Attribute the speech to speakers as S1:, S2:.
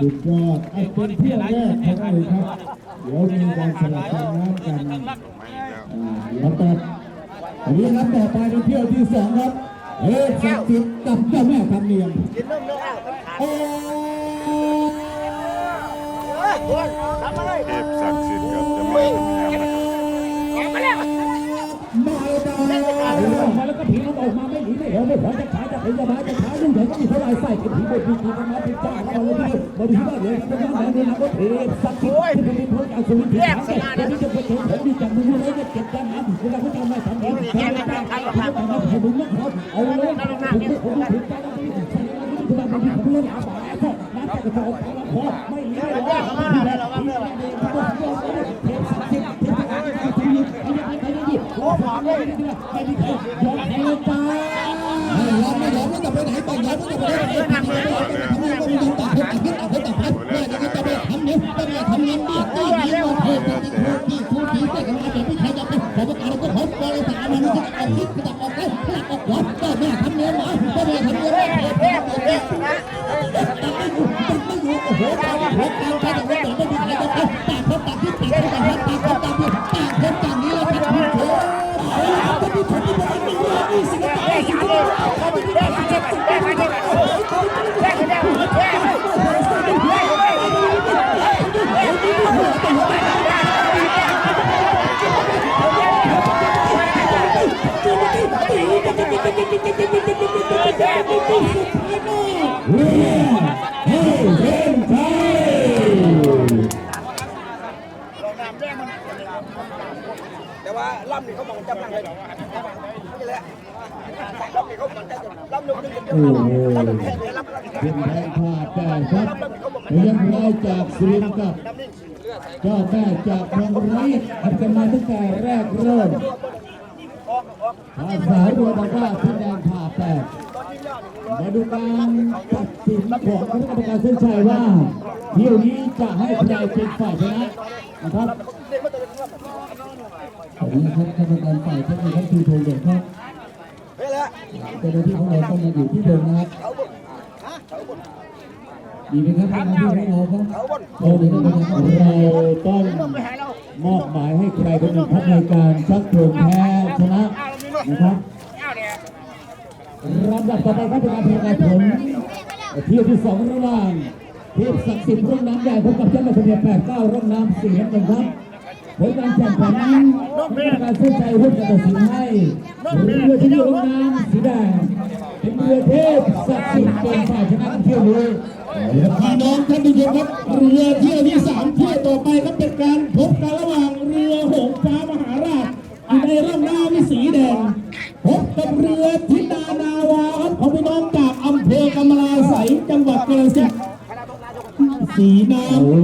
S1: สุดยอดไอ้เป็นเที่ยวแรกของเลยครับ เดี๋ยวมีการสลับกันน้ำกัน
S2: ไม่แล้ว
S1: อ่าเดี๋ยวต่ออันนี้ครับต่อไปเป็นเที่ยวที่สองครับเฮ้ยศักดิ์สิทธิ์กับเจ้าแม่คำเนียง
S3: เออ้าวต้องขาด
S1: โอ้
S3: เฮ้ยคุณทำอะไร
S2: เทพศักดิ์สิทธิ์กับเจ้าแม่ตะเมียนะครับ
S3: มาแล้ว
S1: มาแล้ว
S4: ก็ผีมันออกมาไม่หนีไม่เหี่ยวไม่ขอจะขายจะขายจะ มาจะขายยิ่งใหญ่ก็มีเท่าไรใส่กับผีบดผีผีมาผีจ้าเราเลยบริสุทธิ์เลยเป็นยังไงเนี่นะก็เทพสักทีที่เป็นพระจากสุรินทร์ที่ทำแต่ที่จะไปเจอผมที่จับมือเลยจะเก็บกันนะเวลาเขาทำไม่ทำเองแค่ไม่ได้ครับครับให้ดูนะครับเอาเลยผมผมผมถึงใจแล้วที่ใช้แล้วที่ทำให้ผมเล่นอาบาแล้วน้ำจะกระโดดพอไม่เลี้ยงเลยเทสักทีเทสักทีใครจะหยิบโอ้หอมเลยใครที่ยอมให้เลยจ้า
S1: ไม่ยอมไม่ยอมไม่จะไปไหน ต่ ล่ำ
S3: นี่เขาบอกจำนั่งเลยนี่แหละล่ำนี่เขาบอกจำล่ำหนึ่งหนึ่ง
S1: โอ้โห
S3: ล่ำแค่นี้ล่ำล่ำ
S1: เป็นแทงขาดแต่ครับเรียบร้อยจากสุรินทร์กับเจ้าแม่จากเมืองร้อยอันกันมาตั้งแต่แรกเริ่มภาษาเรือบอกว่าคะแนนขาดแต่มาดูการตัดสินของคณะกรรมการเส้นชัยว่าเที่ยวนี้จะให้ใครเป็นฝ่ายชนะนะครับ ขอบคุณครับกรรมการฝ่ายเทคนิคท่านคือโทเดชครับ
S3: เฮ้ยละ
S1: เจ้าหน้าที่ของเราต้องมาอยู่ที่เดิมนะครับดีไหมครับเจ้าหน้าที่ของเราครับ
S3: เขาบุญ
S1: โอ้ดีนะครับเราต้องมอบหมายให้ใครคนหนึ่งครับในการชักโครงแพ้ชนะนะครับ
S3: เอาเนี่ย
S1: ลำดับต่อไปครับเป็นการประกาศผลเที่ยวที่สองระหว่างเทพศักดิ์สิทธิ์ร่องน้ำใหญ่พบกับเจ้าแม่ทะเบียนแปดเก้าร่องน้ำเสี่กันครับ ผลการแข่งขันนั้นกรรมการเส้นใจร่วมกันตัดสินให้เรือที่อยู่ร่องน้ำสีแดงเป็นเรือเทพศักดิ์สิทธิ์เป็นฝ่ายชนะเที่ยวนี้พี่น้องท่านผู้ชมครับเรือเที่ยวที่สามเที่ยวต่อไปครับเป็นการพบกันระหว่างเรือหงฟ้ามหาราชอยู่ในร่องน้ำสีแดงพบกับเรือทินานาวาครับของพี่น้องจากอำเภอกำมะลาไสยจังหวัดกาฬสินสีน้ำ